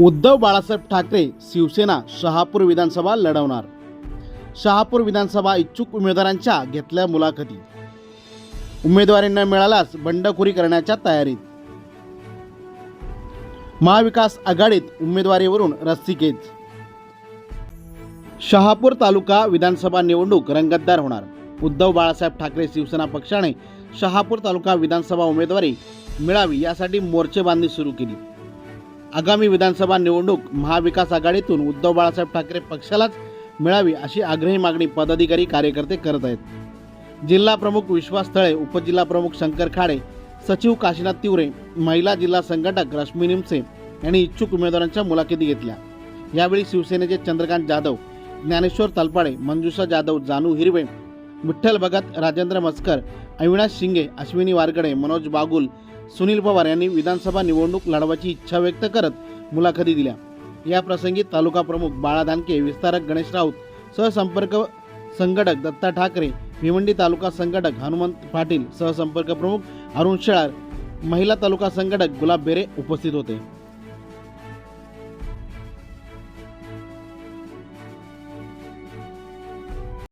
उद्धव बाळासाहेब ठाकरे शिवसेना शहापूर विधानसभा लढवणार. शहापूर विधानसभा इच्छुक उमेदवारांच्या घेतल्या मुलाखती. उमेदवारी न मिळाल्यास बंडखोरी करण्याच्या तयारीत. महाविकास आघाडीत उमेदवारीवरून रस्सीकेज शहापूर तालुका विधानसभा निवडणूक रंगतदार होणार. उद्धव बाळासाहेब ठाकरे शिवसेना पक्षाने शहापूर तालुका विधानसभा उमेदवारी मिळावी यासाठी मोर्चेबांधणी सुरू केली. आगामी विधानसभा निवडणूक महाविकास आघाडीतून उद्धव बाळासाहेब ठाकरे पक्षालाच मिळावी अशी आग्रही मागणी पदाधिकारी कार्यकर्ते करत आहेत. जिल्हा प्रमुख विश्वास तळे उपजिल्हा प्रमुख शंकर खाडे सचिव काशीनाथ तिवरे महिला जिल्हा संघटक रश्मी निमसे यांनी इच्छुक उमेदवारांच्या मुलाखती घेतल्या. यावेळी शिवसेनेचे चंद्रकांत जाधव ज्ञानेश्वर तलपाडे मंजुषा जाधव जानू हिरवे विठ्ठल भगत राजेंद्र मस्कर अविनाश शिंगे अश्विनी वारगडे मनोज बागुल सुनील पवार यांनी विधानसभा निवडणूक लढवायची इच्छा व्यक्त करत मुलाखती दिल्या. या प्रसंगी तालुका प्रमुख बाळा धानके विस्तारक गणेश राऊत सहसंपर्क संघटक दत्ता ठाकरे भिवंडी तालुका संघटक हनुमंत पाटील सहसंपर्क प्रमुख अरुण शेळार महिला तालुका संघटक गुलाब बेरे उपस्थित होते.